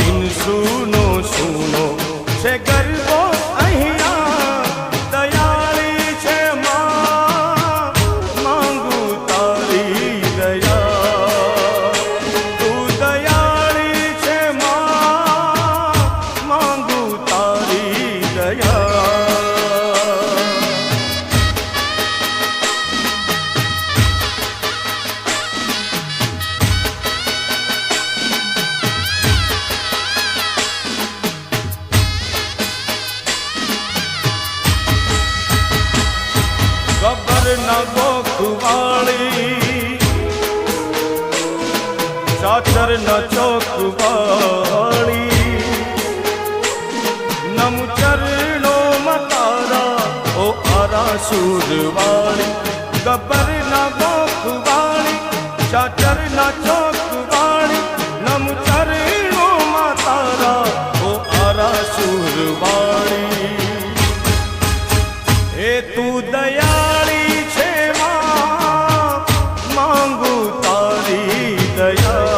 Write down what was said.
दिन सुनो सुनो। से गर्व ના ગોખવાળી ચાચર ના ચોખવાળી. નમ ચરણો મતારા ઓ આરા સૂરવાળી. ગબર ના ગોખવાળી ચાચર ના ચોખવાળી. નમ ચરણો મતારા ઓ આરા સૂરવાળી. તું દયા